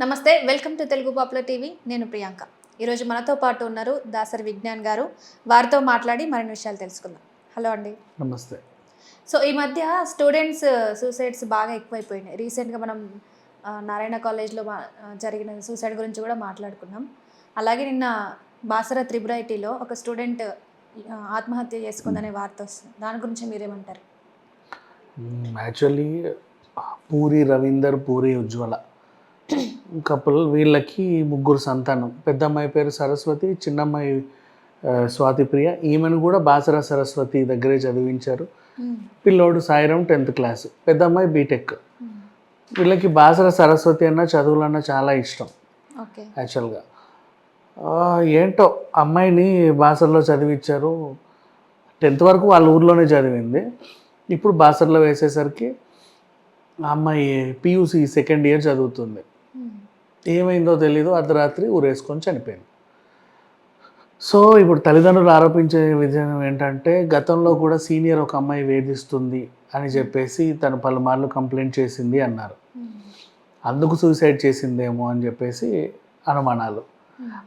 నమస్తే welcome to Telugu popular TV. నేను ప్రియాంక. ఈరోజు మనతో పాటు ఉన్నారు దాసరి విజ్ఞాన్ గారు. వారితో మాట్లాడి మరిన్ని విషయాలు తెలుసుకుందాం. హలో అండి. నమస్తే. సో ఈ మధ్య స్టూడెంట్స్ సూసైడ్స్ బాగా ఎక్కువైపోయినాయి. రీసెంట్గా మనం నారాయణ కాలేజ్లో జరిగిన సూసైడ్ గురించి కూడా మాట్లాడుకున్నాం. అలాగే నిన్న బాసర త్రిపుర ఐటీలో ఒక స్టూడెంట్ ఆత్మహత్య చేసుకుందనే వార్త వస్తుంది. దాని గురించి మీరేమంటారు? యాక్చువల్లీ పూరి రవీందర్ పూరి ఉజ్వల. కపుల్ వీళ్ళకి ముగ్గురు సంతానం. పెద్ద అమ్మాయి పేరు సరస్వతి చిన్నమ్మాయి ఆ, స్వాతి ప్రియ. ఈమెను కూడా బాసర సరస్వతి దగ్గరే చదివించారు. పిల్లోడు సాయిరాం టెన్త్ క్లాస్. పెద్ద అమ్మాయి బీటెక్ వీళ్ళకి బాసర సరస్వతి అన్న చదువులన్నా చాలా ఇష్టం. యాక్చువల్గా. ఏంటో అమ్మాయిని బాసర్లో చదివించారు టెన్త్ వరకు వాళ్ళ ఊర్లోనే చదివింది. ఇప్పుడు బాసర్లో వేసేసరికి ఆ అమ్మాయి పియూసి సెకండ్ ఇయర్ చదువుతుంది. ఏమైందో తెలీదు అర్ధరాత్రి ఊరేసుకొని చనిపోయింది. సో ఇప్పుడు తల్లిదండ్రులు ఆరోపించే విధానం ఏంటంటే గతంలో కూడా సీనియర్ ఒక అమ్మాయి వేధిస్తుంది అని చెప్పేసి తను పలుమార్లు కంప్లైంట్ చేసింది అన్నారు. అందుకు సూసైడ్ చేసిందేమో అని చెప్పేసి అనుమానాలు.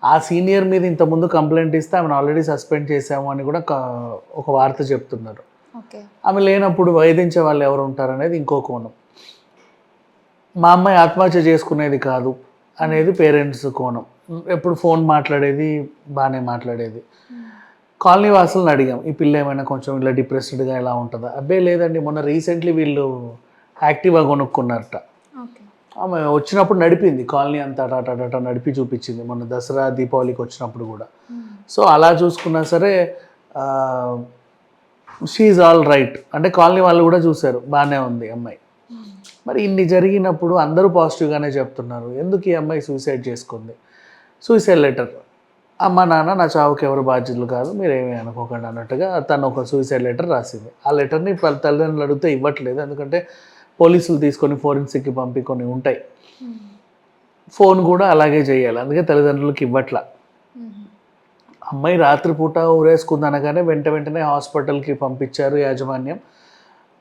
ఆ సీనియర్ మీద ఇంతకుముందు కంప్లైంట్ ఇస్తే ఆమెను ఆల్రెడీ సస్పెండ్ చేశాము అని కూడా ఒక- వార్త చెప్తున్నారు. ఆమె లేనప్పుడు వేధించే వాళ్ళు ఎవరు ఉంటారు అనేది ఇంకో కోణం. మా అమ్మాయి ఆత్మహత్య చేసుకునేది కాదు. అనేది పేరెంట్స్ కోణం. ఎప్పుడు ఫోన్ మాట్లాడేది బాగానే మాట్లాడేది. కాలనీ వాసులను అడిగాం ఈ పిల్ల ఏమైనా కొంచెం ఇలా డిప్రెస్డ్గా ఎలా ఉంటుందా? అబ్బే లేదండి మొన్న రీసెంట్లీ వీళ్ళు యాక్టివ్గా కొనుక్కున్నారట. ఆమె వచ్చినప్పుడు నడిపింది కాలనీ అంతా అటాటా నడిపి చూపించింది మొన్న దసరా దీపావళికి వచ్చినప్పుడు కూడా. సో అలా చూసుకున్నా సరే షీఈ్ ఆల్ రైట్ అంటే కాలనీ వాళ్ళు కూడా చూశారు బాగానే ఉంది అమ్మాయి. మరి ఇన్ని జరిగినప్పుడు అందరూ పాజిటివ్గానే చెప్తున్నారు. ఎందుకు ఈ అమ్మాయి సూసైడ్ చేసుకుంది? సూసైడ్ లెటర్ అమ్మ నాన్న నా చావుకి ఎవరు బాధ్యతలు కాదు. మీరేమీ అనుకోకండి అన్నట్టుగా తను ఒక సూసైడ్ లెటర్ రాసింది. ఆ లెటర్ని తల్లిదండ్రులు అడిగితే ఇవ్వట్లేదు. ఎందుకంటే పోలీసులు తీసుకొని ఫోరెన్సిక్కి పంపి కొన్ని ఉంటాయి. ఫోన్ కూడా అలాగే చేయాలి. అందుకే తల్లిదండ్రులకి ఇవ్వట్లా. అమ్మాయి రాత్రిపూట ఊరేసుకుంది అనగానే వెంట వెంటనే హాస్పిటల్కి పంపించారు యాజమాన్యం.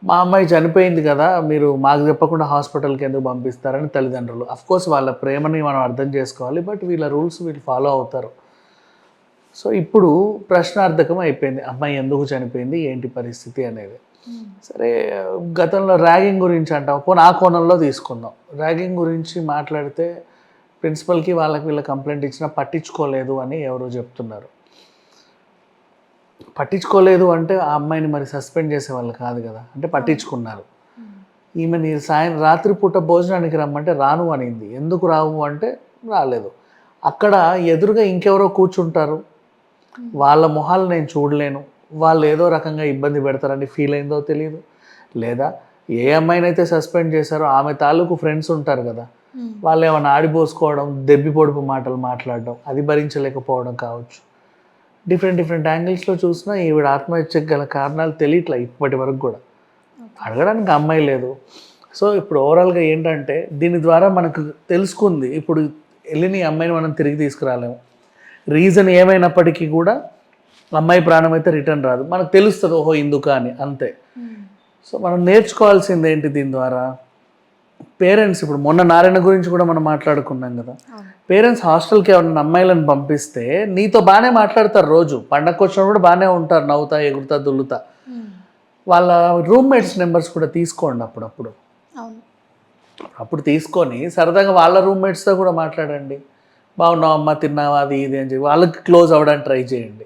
మా అమ్మాయి చనిపోయింది కదా మీరు మాకు చెప్పకుండా హాస్పిటల్కి ఎందుకు పంపిస్తారని తల్లిదండ్రులు. కోర్స్ వాళ్ళ ప్రేమని మనం అర్థం చేసుకోవాలి బట్ వీళ్ళ రూల్స్ వీళ్ళు ఫాలో అవుతారు. సో ఇప్పుడు ప్రశ్నార్థకం అయిపోయింది అమ్మాయి ఎందుకు చనిపోయింది ఏంటి పరిస్థితి అనేది. సరే గతంలో ర్యాగింగ్ గురించి అంటాం పోనీ ఆ కోణంలో తీసుకుందాం. ర్యాగింగ్ గురించి మాట్లాడితే ప్రిన్సిపల్కి వాళ్ళకి వీళ్ళ కంప్లైంట్ ఇచ్చినా పట్టించుకోలేదు అని ఎవరో చెప్తున్నారు. పట్టించుకోలేదు అంటే ఆ అమ్మాయిని మరి సస్పెండ్ చేసే వాళ్ళు కాదు కదా. అంటే పట్టించుకున్నారు. ఈమెని సాయం రాత్రిపూట భోజనానికి రమ్మంటే రాను అనింది. ఎందుకు రావు అంటే రాలేదు. అక్కడ ఎదురుగా ఇంకెవరో కూర్చుంటారు. వాళ్ళ మొహాలు నేను చూడలేను. వాళ్ళు ఏదో రకంగా ఇబ్బంది పెడతారని ఫీల్ అయిందో తెలియదు లేదా ఏ అమ్మాయినైతే సస్పెండ్ చేశారో ఆమె తాలూకు ఫ్రెండ్స్ ఉంటారు కదా. వాళ్ళు ఏమైనా ఆడిపోసుకోవడం దెబ్బి పొడుపు మాటలు మాట్లాడడం అది భరించలేకపోవడం కావచ్చు. డిఫరెంట్ డిఫరెంట్ యాంగిల్స్లో చూసినా ఈవిడ ఆత్మహత్యకు గల కారణాలు తెలియట్లే ఇప్పటి వరకు కూడా. అడగడానికి అమ్మాయి లేదు. సో ఇప్పుడు ఓవరాల్గా ఏంటంటే దీని ద్వారా మనకు తెలుసుకుంది ఇప్పుడు వెళ్ళిన ఈ అమ్మాయిని మనం తిరిగి తీసుకురాలేము. రీజన్ ఏమైనప్పటికీ కూడా అమ్మాయి ప్రాణం అయితే రిటర్న్ రాదు. మనకు తెలుస్తుంది ఓహో ఇందుక అని అంతే. సో మనం నేర్చుకోవాల్సింది ఏంటి దీని ద్వారా? పేరెంట్స్ ఇప్పుడు మొన్న నారాయణ గురించి కూడా మనం మాట్లాడుకున్నాం కదా. పేరెంట్స్ హాస్టల్కి ఎవరైనా అమ్మాయిలను పంపిస్తే నీతో బాగానే మాట్లాడతారు రోజు. పండగకు వచ్చినప్పుడు కూడా బాగానే ఉంటారు నవ్వుతా ఎగురుతా దుల్లుతా. వాళ్ళ రూమ్మేట్స్ నెంబర్స్ కూడా తీసుకోండి అప్పుడప్పుడు. అప్పుడు తీసుకొని సరదాగా వాళ్ళ రూమ్మేట్స్తో కూడా మాట్లాడండి. బాగున్నావు అమ్మ తిన్నావా అది ఇది అని చెప్పి వాళ్ళకి క్లోజ్ అవ్వడానికి ట్రై చేయండి.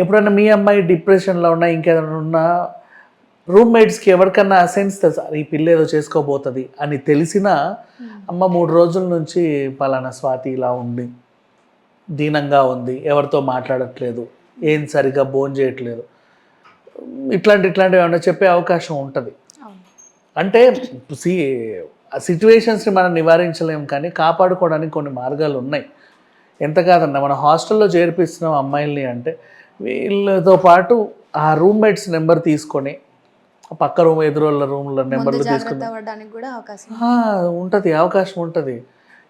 ఎప్పుడైనా మీ అమ్మాయి డిప్రెషన్లో ఉన్నా ఇంకేదైనా ఉన్నా రూమ్మేట్స్కి ఎవరికన్నా సెన్స్ తెలుసా? ఈ పిల్ల ఏదో చేసుకోబోతుంది అని తెలిసినా అమ్మ మూడు రోజుల నుంచి పలానా స్వాతి ఇలా ఉంది. దీనంగా ఉంది. ఎవరితో మాట్లాడట్లేదు. ఏం సరిగ్గా భోజనం చేయట్లేదు. ఇట్లాంటి ఇట్లాంటివి ఏమన్నా చెప్పే అవకాశం ఉంటుంది. అంటే సి ఆ సిచ్యువేషన్స్ని మనం నివారించలేం కానీ కాపాడుకోవడానికి కొన్ని మార్గాలు ఉన్నాయి. ఎంత కాదన్నా మన హాస్టల్లో చేర్పిస్తున్నాం అమ్మాయిల్ని అంటే వీళ్ళతో పాటు ఆ రూమ్మేట్స్ నెంబర్ తీసుకొని పక్క రూమ్ ఎదురోళ్ళ రూమ్ల నెంబర్లు తీసుకుని ఉంటుంది అవకాశం ఉంటుంది.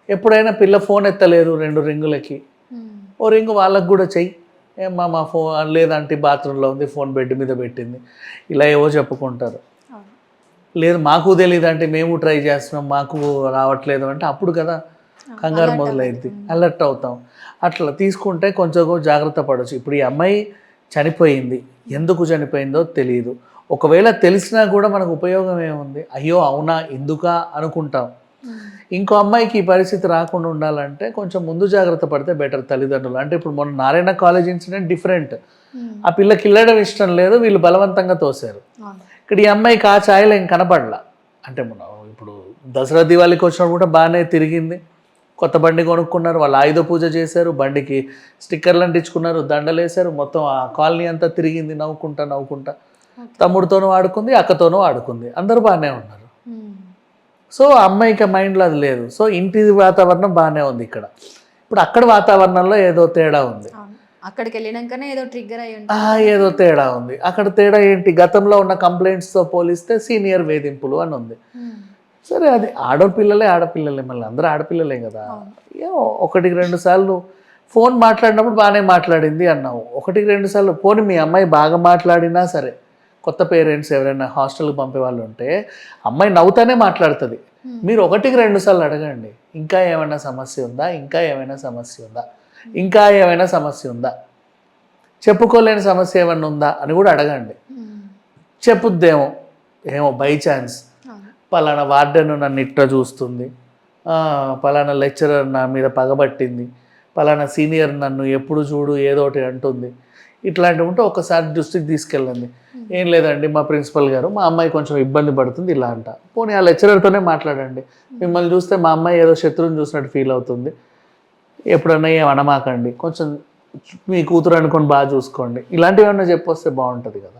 ఎప్పుడైనా పిల్ల ఫోన్ ఎత్తలేదు రెండు రింగులకి. ఓ రింగు వాళ్ళకు కూడా చెయ్యి. ఏమ్మా మా ఫోన్ లేదంటే బాత్రూంలో ఉంది ఫోన్ బెడ్ మీద పెట్టింది. ఇలా ఏవో చెప్పుకుంటారు. లేదు మాకు తెలియదు అంటే మేము ట్రై చేస్తున్నాం మాకు రావట్లేదు అంటే అప్పుడు కదా కంగారు మొదలైద్ది అలర్ట్ అవుతాం. అట్లా తీసుకుంటే కొంచెం జాగ్రత్త పడవచ్చు ఇప్పుడు ఈ అమ్మాయి చనిపోయింది. ఎందుకు చనిపోయిందో తెలియదు ఒకవేళ తెలిసినా కూడా మనకు ఉపయోగం ఏముంది? అయ్యో అవునా? ఎందుకా? అనుకుంటాం. ఇంకో అమ్మాయికి ఈ పరిస్థితి రాకుండా ఉండాలంటే కొంచెం ముందు జాగ్రత్త పడితే బెటర్ తల్లిదండ్రులు. అంటే ఇప్పుడు మొన్న నారాయణ కాలేజ్ ఇన్సిడెంట్ డిఫరెంట్. ఆ పిల్లకి వెళ్ళడం ఇష్టం లేదు వీళ్ళు బలవంతంగా తోశారు. ఇక్కడ ఈ అమ్మాయికి ఆ ఛాయలు ఏం కనపడలా? అంటే మన ఇప్పుడు దసరా దివాళీకి వచ్చినప్పుడు కూడా బాగానే తిరిగింది. కొత్త బండి కొనుక్కున్నారు వాళ్ళు ఆయుధ పూజ చేశారు బండికి స్టిక్కర్లు అంటించుకున్నారు దండలు వేశారు మొత్తం ఆ కాలనీ అంతా తిరిగింది నవ్వుకుంటా నవ్వుకుంటా. తమ్ముడితోనూ ఆడుకుంది అక్కతోనూ ఆడుకుంది. అందరూ బాగానే ఉన్నారు. సో అమ్మాయికి మైండ్లో అది లేదు. సో ఇంటి వాతావరణం బాగానే ఉంది ఇక్కడ. ఇప్పుడు అక్కడ వాతావరణంలో ఏదో తేడా ఉంది. అక్కడికి వెళ్ళినాకనే ఏదో ట్రిగ్గర్ అయ్యి ఏదో తేడా ఉంది. అక్కడ తేడా ఏంటి? గతంలో ఉన్న కంప్లైంట్స్తో పోలిస్తే సీనియర్ వేధింపులు అని ఉంది. సరే అది ఆడపిల్లలే ఆడపిల్లలే మళ్ళీ అందరూ ఆడపిల్లలే కదా. ఏమో ఒకటికి రెండు సార్లు ఫోన్ మాట్లాడినప్పుడు బాగానే మాట్లాడింది అన్నావు. ఒకటికి రెండు సార్లు పోనీ మీ అమ్మాయి బాగా మాట్లాడినా సరే కొత్త పేరెంట్స్ ఎవరైనా హాస్టల్కి పంపే వాళ్ళు ఉంటే అమ్మాయి నవ్వుతానే మాట్లాడుతుంది. మీరు ఒకటికి రెండు సార్లు అడగండి. ఇంకా ఏమైనా సమస్య ఉందా? ఇంకా ఏమైనా సమస్య ఉందా? ఇంకా ఏమైనా సమస్య ఉందా? చెప్పుకోలేని సమస్య ఏమైనా ఉందా? అని కూడా అడగండి. చెప్పుద్దేమో. ఏమో బై ఛాన్స్. పలానా వార్డెన్ నన్ను ఇట్లా చూస్తుంది. పలానా లెక్చరర్ నా మీద పగబట్టింది పలానా సీనియర్ నన్ను ఎప్పుడు చూడు ఏదో ఒకటి అంటుంది. ఇట్లాంటివి ఉంటే ఒకసారి దృష్టికి తీసుకెళ్ళండి. ఏం లేదండి మా ప్రిన్సిపల్ గారు మా అమ్మాయి కొంచెం ఇబ్బంది పడుతుంది ఇలా అంట. పోనీ ఆ లెక్చరర్తోనే మాట్లాడండి. మిమ్మల్ని చూస్తే మా అమ్మాయి ఏదో శత్రువుని చూసినట్టు ఫీల్ అవుతుంది. ఎప్పుడన్నా ఏం అనమాకండి. కొంచెం మీ కూతురు అనుకొని బాగా చూసుకోండి. ఇలాంటివి ఏమన్నా చెప్పొస్తే బాగుంటుంది కదా.